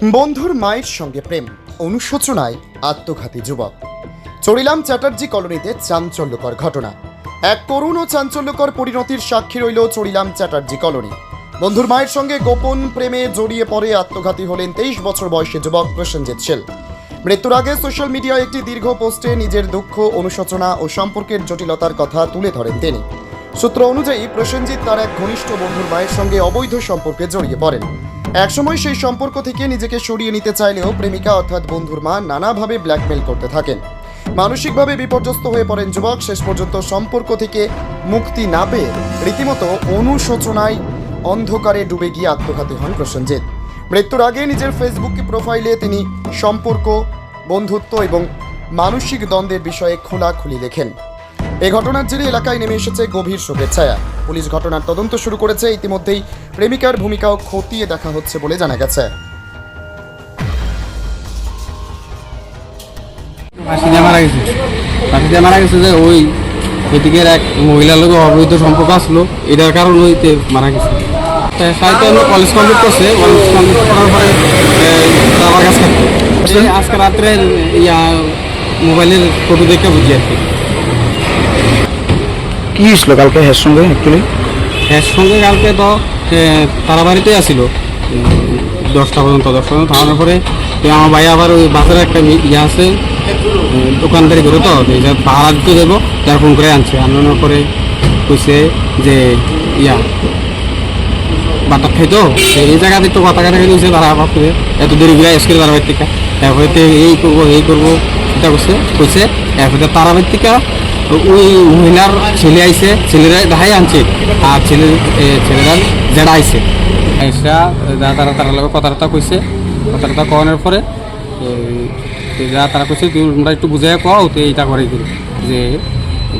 বন্ধুর মায়ের সঙ্গে প্রেম, অনুশোচনায় আত্মঘাতী যুবক। চড়িলাম চ্যাটার্জি কলোনিতে চাঞ্চল্যকর ঘটনা। এক করুণ ও চাঞ্চল্যকর পরিণতির সাক্ষী রইল চড়িলাম চ্যাটার্জি কলোনি। বন্ধুর মায়ের সঙ্গে গোপন প্রেমে জড়িয়ে পড়ে আত্মঘাতী হলেন তেইশ বছর বয়সী যুবক প্রসেনজিৎ শেল মৃত্যুর আগে সোশ্যাল মিডিয়ায় একটি দীর্ঘ পোস্টে নিজের দুঃখ, অনুশোচনা ও সম্পর্কের জটিলতার কথা তুলে ধরেন তিনি। সূত্র অনুযায়ী প্রসেনজিৎ তার এক ঘনিষ্ঠ বন্ধুর মায়ের সঙ্গে অবৈধ সম্পর্কে জড়িয়ে পড়েন। একসময় সেই সম্পর্ক থেকে নিজেকে সরিয়ে নিতে চাইলেও প্রেমিকা অর্থাৎ বন্ধুর মা নানাভাবে ব্ল্যাকমেল করতে থাকেন। মানসিকভাবে বিপর্যস্ত হয়ে পড়েন যুবক, শেষ পর্যন্ত সম্পর্ক থেকে মুক্তি না পেয়ে রীতিমতো অনুশোচনায় অন্ধকারে ডুবে গিয়ে আত্মঘাতী হন প্রসেনজিৎ। মৃত্যুর আগে নিজের ফেসবুক প্রোফাইলে তিনি সম্পর্ক, বন্ধুত্ব এবং মানসিক দ্বন্দ্বের বিষয়ে খোলাখুলি লেখেন। এই ঘটনার জেরে এলাকায় নেমে এসেছে গভীর শোকের ছায়া। পুলিশ ঘটনার তদন্ত শুরু করেছে। ইতিমধ্যেই প্রেমিকার ভূমিকাও খতিয়ে দেখা হচ্ছে বলে জানা গেছে। যে ওই এদিকের এক মহিলার লোক অবৈধ সম্পর্ক আসলো। এটার কারণ হইতে মারা গেছে। সাহিত্য কলেজ কমপ্লিট করছে। কলেজ কমপ্লিট করার পরে আজকে রাত্রে, ইয়া মোবাইলের ফটো দেখে বুঝি আর কি। কি হয়েছিল কালকে হের সঙ্গে অ্যাকচুয়ালি এর সঙ্গে কালকে তো তারা বাড়িতেই আসিল। দশটা পর্যন্ত দশটা পর্যন্ত। থামানোর পরে আমার ভাই আবার ওই বাসের একটা ইয়ে আছে দোকানদারি করে তো তো ভাড়া দিতে দেবো, তার ফোন করে আনছে। আনানোর পরে কইছে যে, ইয়া বাটা খাইতো এই জায়গাতে একটু কথা কাটা খাইছে তারা করে এত দেরি করে এসে তারা বাড়ির থেকে, এরপরে এই করব এই করব। এটা করছে কইছে, এরপরে তারা বাড়ির থেকে ওই মহিলার ছেলে আইছে, ছেলেরা দেখাই আনছে। আর ছেলে ছেলেরা যেটা আইছে। তারা তারা লগে কথাবার্তা কইছে। কথাবার্তা কওয়ানোর পরে তো যা তারা কইছে, তুই তোমরা একটু বুঝাই কও তো এইটা করে দিল যে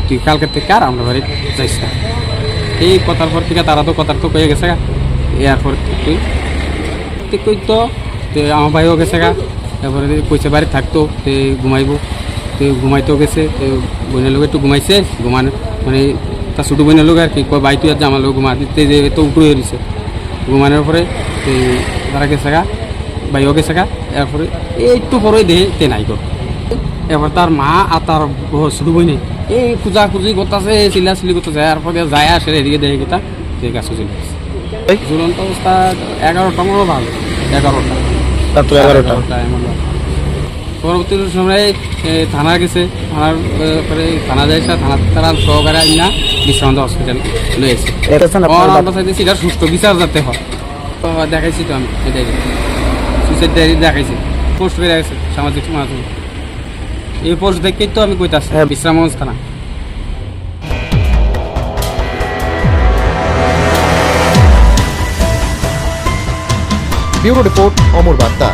তুই কালকে থেকে আর আমরা বাড়ি যাইস না। এই কথার পর থেকে তারা তো কথার তো কয়ে গেছে এরপর তুই তুই কই তো, তে আমার ভাইও গেছে গা। তারপরে কইছে বাড়ি থাকতো তে ঘুমাইবো। তে ঘুমাইতেও গেছে তে বোনের লোক একটু ঘুমাইছে ঘুমানো মানে তার ছোটো বোনের লোক আর কি কয় বাই তুই আর আমার লোক ঘুমা তে যে তো উঠে হয়েছে ঘুমানোর পরে তে তারা গেছে গা ভাইও গেছে গা এরপরে এই একটু পরে দেহে তে নাই কর এবার তার মা আর তার ছোটো বোনে এই খুঁজা খুঁজি করতেছে চিল্লা চিল্লি করতেছে এরপরে যায় আসে এদিকে দেখে গেতা যে গাছে চলে গেছে। ঝুলন্ত অবস্থা এগারোটা মতো ভালো। এগারোটা। এগারোটা। এমন ভালো। পরবর্তী সময় থানা গেছে। থানার পরে থানা যাইছে থানা তারা সহকারে আইন না বিশ্রান্ত হসপিটাল লয়ে এসে এটাছেন আমরা চাইতেছি এটা সুস্থ বিচার যাতে হয়। তো দেখাইছি তো আমি এটাই সুইসাইড ডায়েরি দেখাইছি। পোস্ট করে গেছে সামাজিক মাধ্যমে। এই পোস্ট দেখেই তো আমি কইতাছি হ্যাঁ। বিশ্রামগঞ্জ থানা। ব্যুরো রিপোর্ট অমর বার্তা।